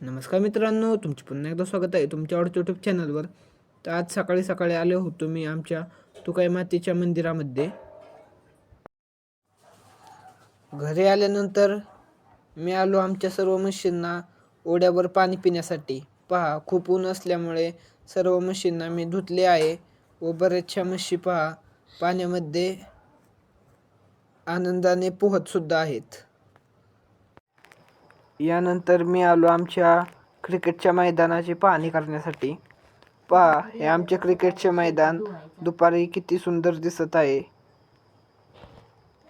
नमस्कार मित्रांनो तुमचे पुन्हा एकदा स्वागत आहे तुमच्या आवडत्या यूट्यूब चॅनलवर तर आज सकाळी सकाळी आलो होतो मी आमच्या तुकाई मातेच्या मंदिरामध्ये. घरी आल्यानंतर मी आलो आमच्या सर्व म्हशींना ओढ्यावर पाणी पिण्यासाठी. पहा खूप ऊन असल्यामुळे सर्व म्हशींना मी धुतले आहे व बऱ्याचशा म्हशी पहा पाण्यामध्ये आनंदाने पोहतसुद्धा आहेत. यानंतर मी आलो आमच्या क्रिकेटच्या मैदानाची पाहणी करण्यासाठी. पहा हे आमचे क्रिकेटचे मैदान दुपारी किती सुंदर दिसत आहे.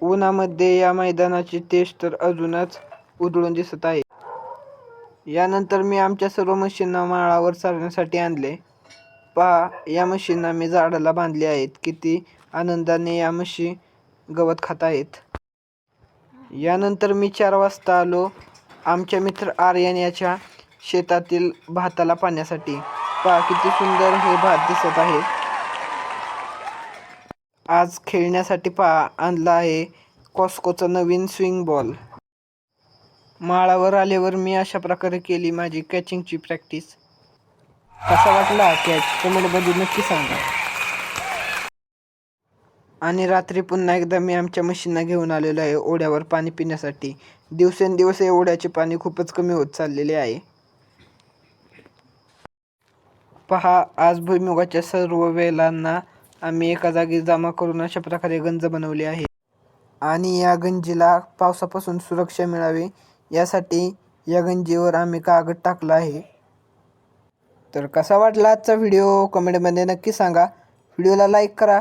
उन्हामध्ये या मैदानाची तेज तर अजूनच उधळून दिसत आहे. यानंतर मी आमच्या सर्व म्हशींना माळावर चालण्यासाठी आणले. पहा या म्हशींना मी झाडाला बांधले आहेत. किती आनंदाने या म्हशी गवत खात आहेत. यानंतर मी चार वाजता आलो. आमच्या मित्र आर्यन याच्या शेतातील भाताला पाण्यासाठी. पहा किती सुंदर हे भात दिसत आहे. आज खेळण्यासाठी पहा आणला आहे कॉस्कोचा नवीन स्विंग बॉल. माळावर आल्यावर मी अशा प्रकारे केली माझी कॅचिंगची प्रॅक्टिस कसा वाटला? कॅच कमेंटमध्ये नक्की सांगा. आणि रात्री पुन्हा एकदा मी आमच्या म्हशींना घेऊन आलेलो आहे ओढ्यावर पाणी पिण्यासाठी. दिवसेंदिवस या ओढ्याचे पाणी खूपच कमी होत चाललेले आहे. पहा आज भुईमुगाच्या सर्व वेलांना आम्ही एका जागी जमा करून अशा प्रकारे गंज बनवली आहे. आणि या गंजीला पावसापासून सुरक्षा मिळावी यासाठी या गंजीवर आम्ही कागद टाकला आहे. तर कसा वाटला आजचा व्हिडिओ? कमेंटमध्ये नक्की सांगा. व्हिडिओला लाईक करा